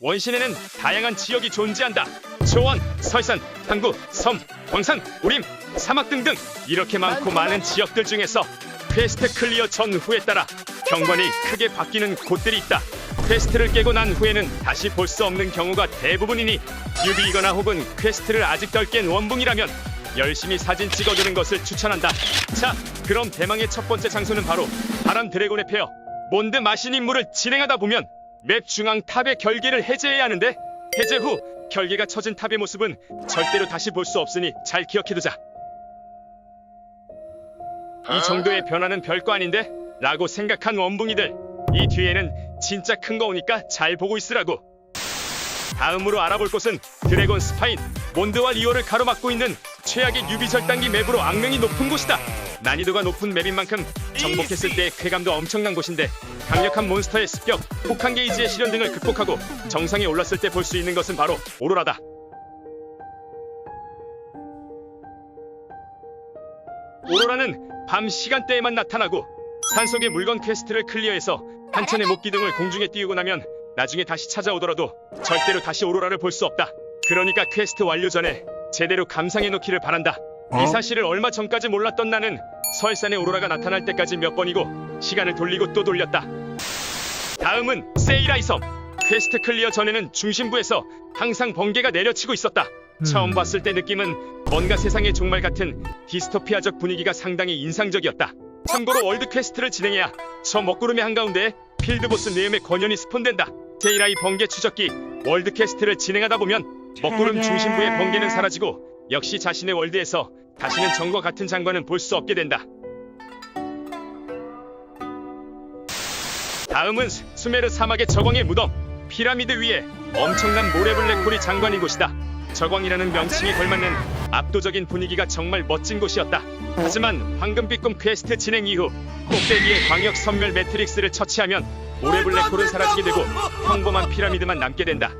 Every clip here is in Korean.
원신에는 다양한 지역이 존재한다. 초원, 설산, 항구, 섬, 광산, 우림, 사막 등등 이렇게 많고 많은 지역들 중에서 퀘스트 클리어 전후에 따라 경관이 크게 바뀌는 곳들이 있다. 퀘스트를 깨고 난 후에는 다시 볼 수 없는 경우가 대부분이니 뉴비이거나 혹은 퀘스트를 아직 덜 깬 원붕이라면 열심히 사진 찍어두는 것을 추천한다. 자, 그럼 대망의 첫 번째 장소는 바로 바람 드래곤의 페어 몬드 마신 임무를 진행하다 보면 맵 중앙 탑의 결계를 해제해야 하는데 해제 후 결계가 처진 탑의 모습은 절대로 다시 볼 수 없으니 잘 기억해두자. 이 정도의 변화는 별거 아닌데? 라고 생각한 원붕이들 이 뒤에는 진짜 큰 거 오니까 잘 보고 있으라고 다음으로 알아볼 곳은 드래곤 스파인 몬드와 리오를 가로막고 있는 최악의 뉴비 절단기 맵으로 악명이 높은 곳이다 난이도가 높은 맵인 만큼 정복했을 때 쾌감도 엄청난 곳인데 강력한 몬스터의 습격, 폭탄 게이지의 실현 등을 극복하고 정상에 올랐을 때 볼 수 있는 것은 바로 오로라다 오로라는 밤 시간대에만 나타나고 산속의 물건 퀘스트를 클리어해서 한 차례 목 기둥을 공중에 띄우고 나면 나중에 다시 찾아오더라도 절대로 다시 오로라를 볼 수 없다. 그러니까 퀘스트 완료 전에 제대로 감상해 놓기를 바란다. 이 사실을 얼마 전까지 몰랐던 나는 설산에 오로라가 나타날 때까지 몇 번이고 시간을 돌리고 또 돌렸다. 다음은 세이라이 섬. 퀘스트 클리어 전에는 중심부에서 항상 번개가 내려치고 있었다. 처음 봤을 때 느낌은 뭔가 세상의 종말 같은 디스토피아적 분위기가 상당히 인상적이었다. 참고로 월드 퀘스트를 진행해야 저 먹구름의 한가운데 필드보스 네임의 권연이 스폰된다. 세이라이 번개 추적기 월드 퀘스트를 진행하다 보면 먹구름 중심부의 번개는 사라지고 역시 자신의 월드에서 다시는 전과 같은 장관은 볼 수 없게 된다. 다음은 수- 수메르 사막의 저광의 무덤 피라미드 위에 엄청난 모래 블랙홀이 장관인 곳이다. 저광이라는 명칭에 걸맞는 압도적인 분위기가 정말 멋진 곳이었다. 하지만 황금빛 꿈 퀘스트 진행 이후 꼭대기에 광역 선멸 매트릭스를 처치하면 모래 블랙홀은 사라지게 되고 평범한 피라미드만 남게 된다.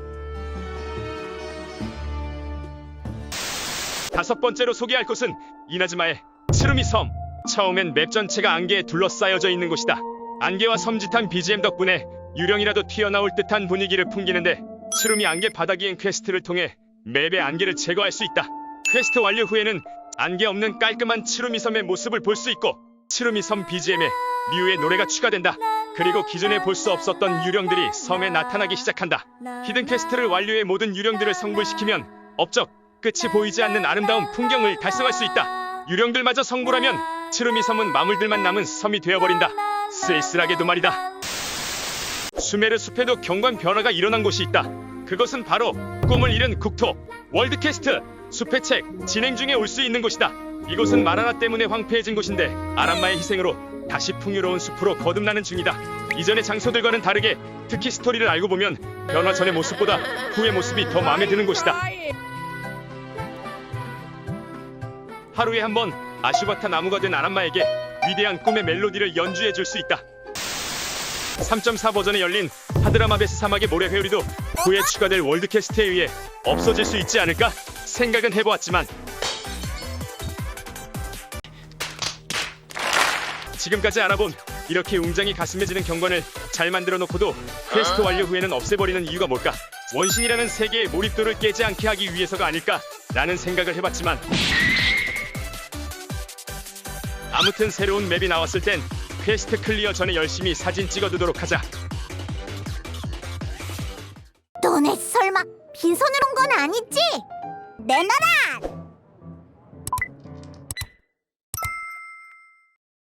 다섯 번째로 소개할 곳은 이나즈마의 츠루미 섬. 처음엔 맵 전체가 안개에 둘러싸여져 있는 곳이다. 안개와 섬짓한 BGM 덕분에 유령이라도 튀어나올 듯한 분위기를 풍기는데 츠루미 안개 바닥이엔 퀘스트를 통해 맵의 안개를 제거할 수 있다. 퀘스트 완료 후에는 안개 없는 깔끔한 츠루미 섬의 모습을 볼 수 있고 츠루미 섬 BGM에 리우의 노래가 추가된다. 그리고 기존에 볼 수 없었던 유령들이 섬에 나타나기 시작한다. 히든 퀘스트를 완료해 모든 유령들을 성불시키면 업적 끝이 보이지 않는 아름다운 풍경을 달성할 수 있다. 유령들마저 성불하면 츠루미 섬은 마물들만 남은 섬이 되어버린다. 쓸쓸하게도 말이다. 수메르 숲에도 경관 변화가 일어난 곳이 있다. 그것은 바로 꿈을 잃은 국토 월드 퀘스트 숲의 책 진행 중에 올 수 있는 곳이다. 이곳은 마라나 때문에 황폐해진 곳인데 아람마의 희생으로 다시 풍요로운 숲으로 거듭나는 중이다. 이전의 장소들과는 다르게 특히 스토리를 알고 보면 변화 전의 모습보다 후의 모습이 더 마음에 드는 곳이다. 하루에 한 번 아슈바타 나무가 된 아람마에게 위대한 꿈의 멜로디를 연주해 줄 수 있다. 3.4 버전에 열린 하드라마베스 사막의 모래 회오리도 후에 추가될 월드캐스트에 의해 없어질 수 있지 않을까 생각은 해보았지만 지금까지 알아본 이렇게 웅장이 가슴해지는 경관을 잘 만들어 놓고도 퀘스트 완료 후에는 없애버리는 이유가 뭘까? 원신이라는 세계의 몰입도를 깨지 않게 하기 위해서가 아닐까? 라는 생각을 해봤지만 아무튼 새로운 맵이 나왔을 땐 퀘스트 클리어 전에 열심히 사진 찍어두도록 하자. 너네 설마 빈손으로 온 건 아니지? 내놔라!